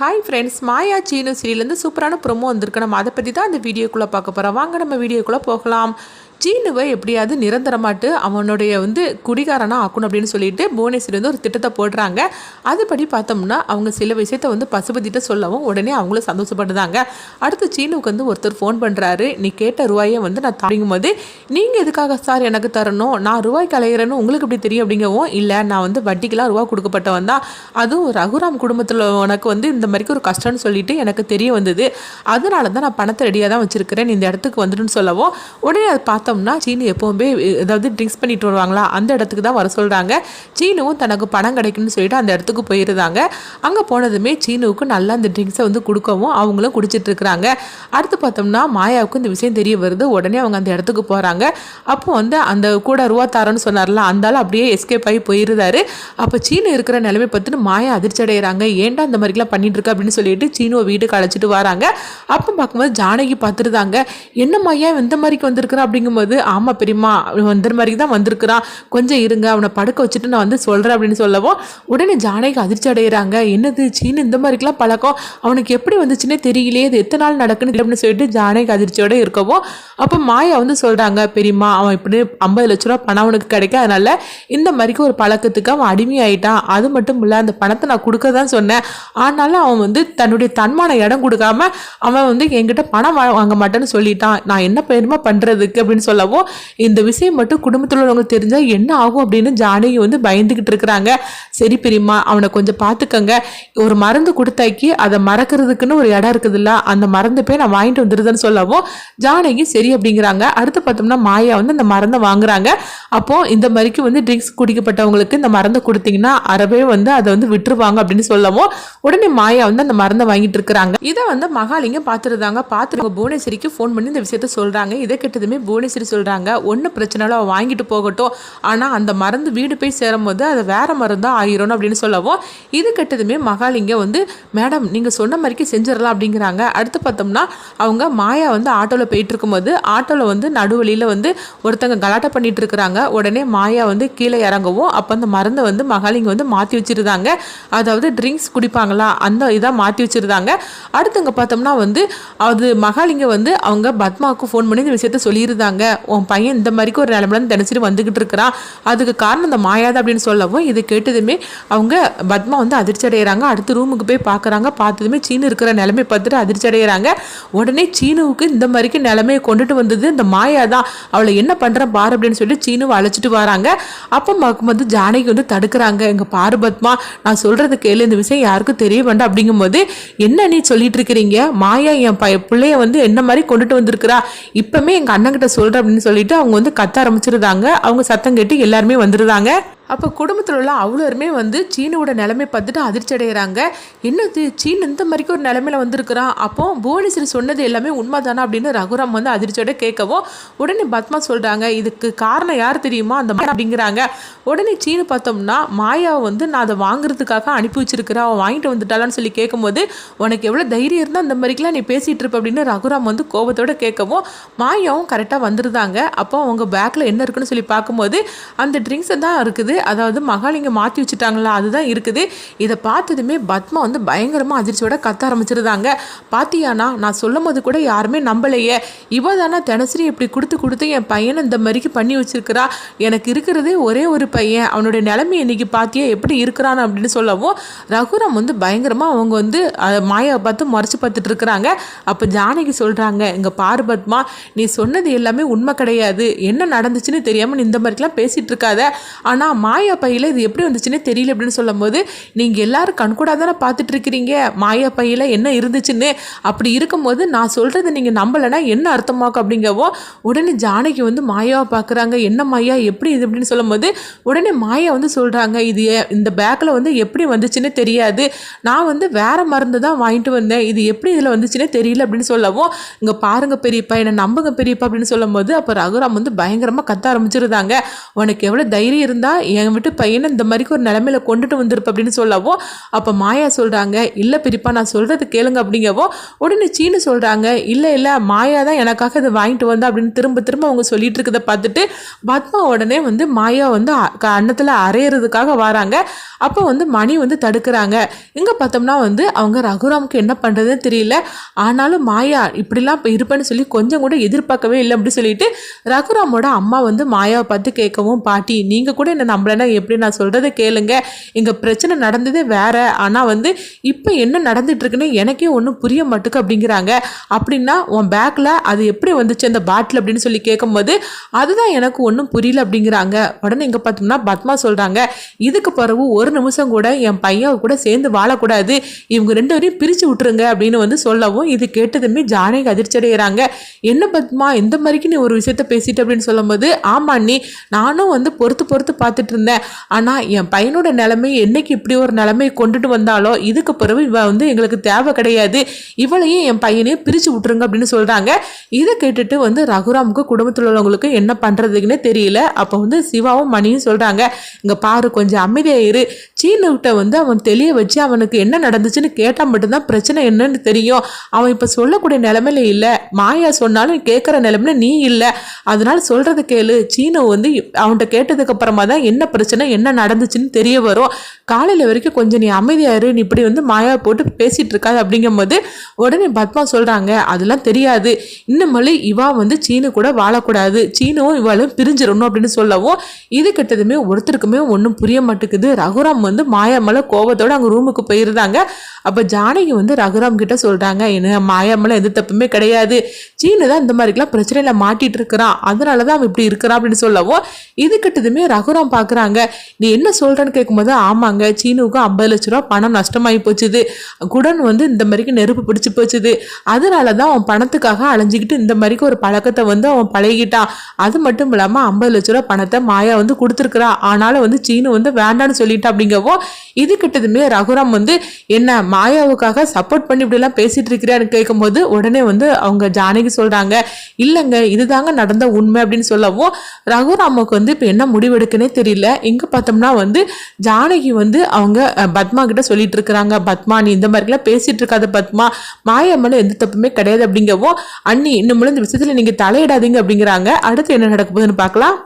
Hi friends Maya Seenu சீரியலேருந்து சூப்பரான promo வந்திருக்கு. நம்ம அதை பற்றி தான் அந்த வீடியோக்குள்ளே பார்க்க போகிறோம் வாங்க நம்ம வீடியோக்குள்ளே போகலாம். சீனுவை எப்படியாவது நிரந்தரமாட்டு அவனுடைய வந்து குடிகாரனா ஆக்கணும் அப்படின்னு சொல்லிட்டு புவனேஸ்வரி வந்து ஒரு திட்டத்தை போடுறாங்க. அதுபடி பார்த்தோம்னா அவங்க சில விஷயத்த வந்து பசுபதிட்ட சொல்லவும் உடனே அவங்களும் சந்தோஷப்படுதாங்க அடுத்து சீனுவுக்கு வந்து ஒருத்தர் ஃபோன் பண்ணுறாரு நீ கேட்ட ரூபாயை வந்து நான் தாங்கும் போது நீங்கள் எதுக்காக சார் எனக்கு தரணும்? நான் ரூபாய் கலையிறேன்னு உங்களுக்கு எப்படி தெரியும் அப்படிங்கவும் இல்லை நான் வந்து வட்டிக்கெலாம் ரூபா கொடுக்கப்பட்டவன் தான். அதுவும் ரகுராம் குடும்பத்தில் உனக்கு வந்து இந்த மாதிரிக்கு ஒரு கஷ்டம்னு சொல்லிட்டு எனக்கு தெரிய வந்தது. அதனால தான் நான் பணத்தை ரெடியாக தான் வச்சுருக்கிறேன். இந்த இடத்துக்கு வந்துடுன்னு சொல்லவும் உடனே அதை பார்த்து பார்த்தோம்னா சீனு எப்போவுமே ஏதாவது ட்ரிங்க்ஸ் பண்ணிட்டு வருவாங்களா? அந்த இடத்துக்கு தான் வர சொல்கிறாங்க சீனுவும் தனக்கு பணம் கிடைக்குன்னு சொல்லிட்டு அந்த இடத்துக்கு போயிருந்தாங்க. அங்கே போனதுமே சீனுவுக்கு நல்லா அந்த ட்ரிங்க்ஸை வந்து கொடுக்கவும் அவங்களும் குடிச்சிட்டு இருக்கிறாங்க. அடுத்து பார்த்தோம்னா மாயாவுக்கு இந்த விஷயம் தெரிய வருது. உடனே அவங்க அந்த இடத்துக்கு போகிறாங்க அப்போ வந்து அந்த கூட ரூபா தாரன்னு சொன்னார்ல அந்த அப்படியே எஸ்கேப் ஆகி போயிருந்தாரு. அப்போ சீனு இருக்கிற நிலைமை பார்த்துட்டு மாயா அதிர்ச்சி அடைகிறாங்க ஏன்டா அந்த மாதிரிலாம் பண்ணிட்டு இருக்க அப்படின்னு சொல்லிட்டு சீனுவை வீட்டுக்கு அழைச்சிட்டு வராங்க. அப்போ பார்க்கும்போது ஜானகி பார்த்துருந்தாங்க என்ன மாயா இந்த மாதிரிக்கு வந்திருக்கிறா அப்படிங்கும்போது ஆமாம் பெரியம்மா அவன் இந்த மாதிரி தான் வந்திருக்கிறான். கொஞ்சம் இருங்க அவனை படுக்க வச்சுட்டு நான் வந்து சொல்கிறேன் அப்படின்னு சொல்லவும் உடனே ஜானகி அதிர்ச்சி அடைகிறாங்க என்னது சீனு இந்த மாதிரிக்கெல்லாம் பழக்கம்? அவனுக்கு எப்படி வந்துச்சுன்னே தெரியலையே இது எத்தனை நாள் நடக்குன்னு அப்படின்னு சொல்லிட்டு ஜானகி அதிர்ச்சியோட இருக்கவும் அப்போ மாயா வந்து சொல்கிறாங்க பெரியம்மா அவன் இப்படி ஐம்பது லட்ச ரூபா பணம் அவனுக்கு கிடைக்க அதனால இந்த மாதிரிக்கு ஒரு பழக்கத்துக்கு அவன் அடிமையாயிட்டான். அது மட்டும் இல்லை அந்த பணத்தை நான் கொடுக்க தான் சொன்னேன். ஆனாலும் அவன் வந்து தன்னுடைய தன்மான இடம் கொடுக்காம அவன் வந்து என்கிட்ட பணம் வாங்க மாட்டேன்னு சொல்லிட்டான். நான் என்ன பெருமை பண்ணுறதுக்கு அப்படின்னு சொல்லவும் இந்த விஷயம் மட்டும் குடும்பத்தில் உள்ளவங்க தெரிஞ்சால் என்ன ஆகும் அப்படின்னு ஜானகி வந்து பயந்துக்கிட்டு இருக்கிறாங்க. சரி பெரியம்மா அவனை கொஞ்சம் பார்த்துக்கங்க. ஒரு மருந்து கொடுத்தாக்கி அதை மறக்கிறதுக்குன்னு ஒரு இடம் இருக்குதுல்ல அந்த மருந்து போய் நான் வாங்கிட்டு வந்துருதுன்னு சொல்லவும் ஜானகி சரி அப்படிங்கிறாங்க. அடுத்து பார்த்தோம்னா மாயா வந்து அந்த மருந்தை வாங்குறாங்க. அப்போ இந்த மாதிரிக்கு வந்து ட்ரிங்க்ஸ் குடிக்கப்பட்டவங்களுக்கு இந்த மருந்தை கொடுத்தீங்கன்னா அறவே வந்து அதை வந்து விட்டுருவாங்க அப்படின்னு சொல்லவும் உடனே மாயா வந்து அந்த மருந்தை வாங்கிட்டு இருக்கிறாங்க. இதை வந்து மகாலிங்க பார்த்துருந்தாங்க பார்த்துருவாங்க புவனேஸ்வரிக்கு ஃபோன் பண்ணி இந்த விஷயத்த சொல்றாங்க. இதை கெட்டதுமே புவனேஸ்வரி சொல்கிறாங்க ஒன்றும் பிரச்சனை இல்லை அவள் வாங்கிட்டு போகட்டும். ஆனால் அந்த மருந்து வீடு போய் சேரும்போது அது வேறு மருந்தாக ஆயிரும் அப்படின்னு சொல்லவும் இது கெட்டதுமே மகாலிங்க வந்து மேடம் நீங்கள் சொன்ன மாதிரிக்கு செஞ்சிடலாம் அப்படிங்கிறாங்க. அடுத்து பார்த்தோம்னா அவங்க மாயா வந்து ஆட்டோவில் போயிட்டு இருக்கும்போது ஆட்டோவில் வந்து நடுவழியில் வந்து ஒருத்தங்க கலாட்டம் பண்ணிட்டு இருக்கிறாங்க. உடனே மாயா வந்து கீழே இறங்கவும் அப்போ அந்த மருந்தை வந்து மகாலிங்க வந்து மாற்றி வச்சிருந்தாங்க. அதாவது ட்ரிங்க்ஸ் குடிப்பாங்களா அந்த இதாக மாற்றி வச்சிருந்தாங்க. அடுத்தவங்க பார்த்தோம்னா வந்து அது மகாலிங்க வந்து அவங்க பத்மாவுக்கு ஃபோன் பண்ணி இந்த விஷயத்த சொல்லியிருந்தாங்க. உன் பையன் இந்த மாதிரிக்கு ஒரு நிலமையில தினசரி வந்துக்கிட்டு இருக்கிறான் அதுக்கு காரணம் இந்த மாயாதான் அப்படின்னு சொல்லவும் இது கேட்டதுமே அவங்க பத்மா வந்து அதிர்ச்சி அடைகிறாங்க அடுத்த ரூமுக்கு போய் பார்க்குறாங்க. பார்த்ததுமே சீனு இருக்கிற நிலைமை பார்த்துட்டு அதிர்ச்சி அடைகிறாங்க உடனே சீனுவுக்கு இந்த மாதிரிக்கு நிலைமையை கொண்டுட்டு வந்தது. இந்த மாயா தான் அவளை என்ன பண்ணுற பாரு அப்படின்னு சொல்லிட்டு சீனுவை அழைச்சிட்டு வராங்க. அப்போ வந்து ஜானகி வந்து தடுக்கிறாங்க. எங்கள் பார்பத்மா நான் சொல்கிறது கேளு. இந்த விஷயம் யாருக்கும் தெரிய வேண்டாம் அப்படிங்கும்போது என்ன நீ சொல்லிட்டு இருக்கிறீங்க? மாயா என் ப பிள்ளைய வந்து என்ன மாதிரி கொண்டுட்டு வந்திருக்கிறா? இப்பவுமே எங்கள் அண்ணன் சொல்கிறேன் அப்படின்னு சொல்லிட்டு அவங்க வந்து கத்த ஆரம்பிச்சிருந்தாங்க. அவங்க சத்தம் கேட்டு எல்லாருமே வந்துருந்தாங்க அப்போ குடும்பத்தில் உள்ள அவ்வளோருமே வந்து சீனோட நிலைமை பார்த்துட்டு அதிர்ச்சி அடைகிறாங்க என்னது சீன் இந்த மாதிரிக்கு ஒரு நிலமையில வந்திருக்கிறான். அப்போ புவனேஸ்வரி சொன்னது எல்லாமே உண்மைதானா அப்படின்னு ரகுராம் வந்து அதிர்ச்சியோட கேட்கவும் உடனே பத்மா சொல்கிறாங்க இதுக்கு காரணம் யார் தெரியுமா? அந்த மாதிரி அப்படிங்கிறாங்க. உடனே சீனு பார்த்தோம்னா மாயாவை வந்து நான் அதை வாங்குறதுக்காக அனுப்பி வச்சிருக்கிறேன் அவன் வாங்கிட்டு வந்துட்டாளான்னு சொல்லி கேட்கும்போது உனக்கு எவ்வளோ தைரியம் இருந்தால் அந்த மாதிரிக்கெலாம் நீ பேசிகிட்டு இருப்ப அப்படின்னு ரகுராம் வந்து கோபத்தோட கேட்கவும் மாயாவும் கரெக்டாக வந்துருந்தாங்க. அப்போ அவங்க பேக்கில் என்ன இருக்குன்னு சொல்லி பார்க்கும்போது அந்த ட்ரிங்க்ஸை தான் இருக்குது அதாவது மகாலிங்கம் மாற்றி வச்சுட்டாங்களா? அதுதான் இருக்குது. இதை பார்த்ததுமே பத்மா வந்து பயங்கரமாக அதிர்ச்சியோட கத்த ஆரம்பிச்சிருந்தாங்க. பாத்தியானா நான் சொல்லும் போது கூட யாருமே நம்பலையே. இவ தானே தினசரி இப்படி கொடுத்து கொடுத்து என் பையனை இந்த மாதிரிக்கு பண்ணி வச்சிருக்கிறா. எனக்கு இருக்கிறதே ஒரே ஒரு பையன். அவனுடைய நிலைமை இன்னைக்கு பாத்தியா? எப்படி இருக்கிறான் அப்படின்னு சொல்லவும் ரகுராம் வந்து பயங்கரமாக அவங்க வந்து மாயாவை பார்த்து முறைச்சு பார்த்துட்டு இருக்கிறாங்க. அப்போ ஜானகி சொல்கிறாங்க இங்கே பாரு பத்மா நீ சொன்னது எல்லாமே உண்மை கிடையாது. என்ன நடந்துச்சுன்னு தெரியாமல் நீ இந்த மாதிரிலாம் பேசிகிட்டு இருக்காத. ஆனால் மாயா பையில் இது எப்படி வந்துச்சுன்னே தெரியல அப்படின்னு சொல்லும்போது நீங்கள் எல்லாரும் கண்கூடாக தானே பார்த்துட்ருக்கிறீங்க மாயா பையில் என்ன இருந்துச்சுன்னு? அப்படி இருக்கும்போது நான் சொல்கிறத நீங்கள் நம்பலைன்னா என்ன அர்த்தமாக்கும் அப்படிங்கவோ உடனே ஜானகி வந்து மாயாவை பார்க்குறாங்க. என்ன மாயா? எப்படி இது அப்படின்னு சொல்லும்போது உடனே மாயா வந்து சொல்கிறாங்க இது இந்த பேக்கில் வந்து எப்படி வந்துச்சுன்னு தெரியாது. நான் வந்து வேறு மருந்து தான் வாங்கிட்டு வந்தேன். இது எப்படி இதில் வந்துச்சுன்னே தெரியல அப்படின்னு சொல்லவும் இங்கே பாருங்க பெரியப்பா என்னை நம்புங்க பெரியப்பா அப்படின்னு சொல்லும்போது அப்போ ரகுராம் வந்து பயங்கரமாக கத்த ஆரம்பிச்சிருந்தாங்க. உனக்கு எவ்வளோ தைரியம் இருந்தால் என் விட்டு பையனை இந்த மாதிரிக்கு ஒரு நிலமையில கொண்டுட்டு வந்திருப்ப அப்படின்னு சொல்லவும் அப்போ மாயா சொல்கிறாங்க இல்லை பிரிப்பா நான் சொல்கிறது கேளுங்க அப்படிங்கவோ உடனே சீனு சொல்கிறாங்க இல்லை இல்லை மாயா தான் எனக்காக இதை வாங்கிட்டு வந்தா அப்படின்னு திரும்ப திரும்ப அவங்க சொல்லிட்டு இருக்கதை பார்த்துட்டு பத்மா உடனே வந்து மாயா வந்து அன்னத்தில் அரையிறதுக்காக வராங்க. அப்போ வந்து மணி வந்து தடுக்கிறாங்க. இங்கே பார்த்தோம்னா வந்து அவங்க ரகுராமுக்கு என்ன பண்ணுறதுன்னு தெரியல. ஆனாலும் மாயா இப்படிலாம் இப்போ இருப்பேன்னு சொல்லி கொஞ்சம் கூட எதிர்பார்க்கவே இல்லை அப்படின்னு சொல்லிட்டு ரகுராமோட அம்மா வந்து மாயாவை பார்த்து கேட்கவும் பாட்டி நீங்கள் கூட என்ன நம்பலைன்னா எப்படி நான் சொல்கிறத கேளுங்க. எங்கள் பிரச்சனை நடந்ததே வேற. ஆனால் வந்து இப்போ என்ன நடந்துகிட்ருக்குன்னு எனக்கே ஒன்றும் புரிய மாட்டுக்கு அப்படிங்கிறாங்க. அப்படின்னா உன் பேக்கில் அது எப்படி வந்துச்சு? அந்த பாட்டில் அப்படின்னு சொல்லி கேட்கும்போது அதுதான் எனக்கு ஒன்றும் புரியல அப்படிங்கிறாங்க. உடனே இங்கே பார்த்தோம்னா பத்மா சொல்கிறாங்க இதுக்கு பிறகு ஒரு நிமிஷம் கூட என் பையன் கூட சேர்ந்து வாழக்கூடாது. இவங்க ரெண்டு பேரையும் பிரித்து விட்டுருங்க அப்படின்னு வந்து சொல்லவும் இது கேட்டதுமே ஜானகி அதிர்ச்சி அடைகிறாங்க என்ன பத்மா? இந்த மாதிரிக்கு நீ ஒரு விஷயத்த பேசிட்டு? அப்படின்னு சொல்லும்போது ஆமா நீ நானும் வந்து பொறுத்து பொறுத்து பார்த்துட்டு இருந்தேன் ஆனால் என் பையனோட நிலைமை என்னைக்கு இப்படி ஒரு நிலைமை கொண்டுட்டு வந்தாலோ இதுக்கு பிறகு இவ வந்து எங்களுக்கு தேவை கிடையாது. இவளையும் என் பையனையும் பிரித்து விட்டுருங்க அப்படின்னு சொல்கிறாங்க இதை கேட்டுட்டு வந்து ரகுராமுக்கு குடும்பத்தில் உள்ளவங்களுக்கு என்ன பண்ணுறதுக்குன்னே தெரியல. அப்போ வந்து சிவாவும் மணியும் சொல்கிறாங்க இங்கே பாரு கொஞ்சம் அமைதியாக இரு. சீனுக்கிட்ட வந்து அவன் தெளிய வச்சு அவனுக்கு என்ன நடந்துச்சுன்னு கேட்டால் மட்டும்தான் பிரச்சனை என்னன்னு தெரியும். அவன் இப்போ சொல்லக்கூடிய நிலமையில இல்லை. மாயா சொன்னாலும் கேட்குற நிலைமையில நீ இல்லை. அதனால சொல்கிறத கேளு. சீனு வந்து அவன்கிட்ட கேட்டதுக்கு அப்புறமா தான் என்ன பிரச்சனை என்ன நடந்துச்சுன்னு தெரிய வரும். காலையில் வரைக்கும் கொஞ்சம் நீ அமைதியாரு நீ இப்படி வந்து மாயா போட்டு பேசிகிட்டு இருக்காது அப்படிங்கும்போது உடனே பத்மா சொல்கிறாங்க அதெல்லாம் தெரியாது. இன்னுமல்லி இவா வந்து சீனு கூட வாழக்கூடாது. சீனும் இவாளும் பிரிஞ்சிடணும் அப்படின்னு சொல்லவும் இது கிட்டதுமே ஒருத்தருக்குமே ஒன்றும் புரிய மாட்டேங்குது. ரகுராம் வந்து மாயா மேலே கோபத்தோடு அங்கே ரூமுக்கு போயிருந்தாங்க. அப்போ ஜானகி வந்து ரகுராம் கிட்ட சொல்கிறாங்க என்ன மாயா மேலே எந்த தப்புமே கிடையாது. சீனு தான் இந்த மாதிரிக்கெல்லாம் பிரச்சனையில் மாட்டிட்டு இருக்கிறான். அதனால தான் அவன் இப்படி இருக்கிறான் அப்படின்னு சொல்லவும் இது கிட்டதுமே ரகுராம் பார்க்குறாங்க நீ என்ன சொல்கிறேன்னு கேட்கும்போது ஆமாங்க சீனுவுக்கு ஐம்பது லட்ச ரூபா பணம் நஷ்டமாகி போச்சுது. குடன் வந்து இந்த மாதிரிக்கு நெருப்பு பிடிச்சி போச்சுது. அதனால தான் அவன் பணத்துக்காக அலைஞ்சிக்கிட்டு இந்த மாதிரிக்கு ஒரு பழக்கத்தை வந்து அவன் பழகிட்டான். அது மட்டும் இல்லாமல் ஐம்பது லட்ச ரூபா பணத்தை மாயா வந்து கொடுத்துருக்குறா. ஆனாலும் வந்து சீனு வந்து வேண்டான்னு சொல்லிட்டா அப்படிங்கவோ இது கிட்டதுமே ரகுராம் வந்து என்ன மாயாவுக்காக சப்போர்ட் பண்ணி இப்படிலாம் பேசிட்டு இருக்கிறான்னு கேட்கும்போது உடனே வந்து அவங்க ஜானகி சொல்கிறாங்க இல்லைங்க இதுதாங்க நடந்த உண்மை அப்படின்னு சொல்லவும் ரகுராமுக்கு வந்து இப்போ என்ன முடிவெடுக்குன்னே தெரியல. எங்கே பார்த்தோம்னா வந்து ஜானகி வந்து வந்து அவங்க பத்மா கிட்ட சொல்லிட்டு இருக்கிறாங்க பத்மா நீ இந்த மாதிரிலாம் பேசிட்டு இருக்காத பத்மா. மாயா மேலே எந்த தப்புமே கிடையாது அப்படிங்கவும் அண்ணி இன்னும் இந்த விஷயத்துல நீங்க தலையிடாதீங்க அப்படிங்கிறாங்க. அடுத்து என்ன நடக்க போகுதுன்னு பார்க்கலாம்.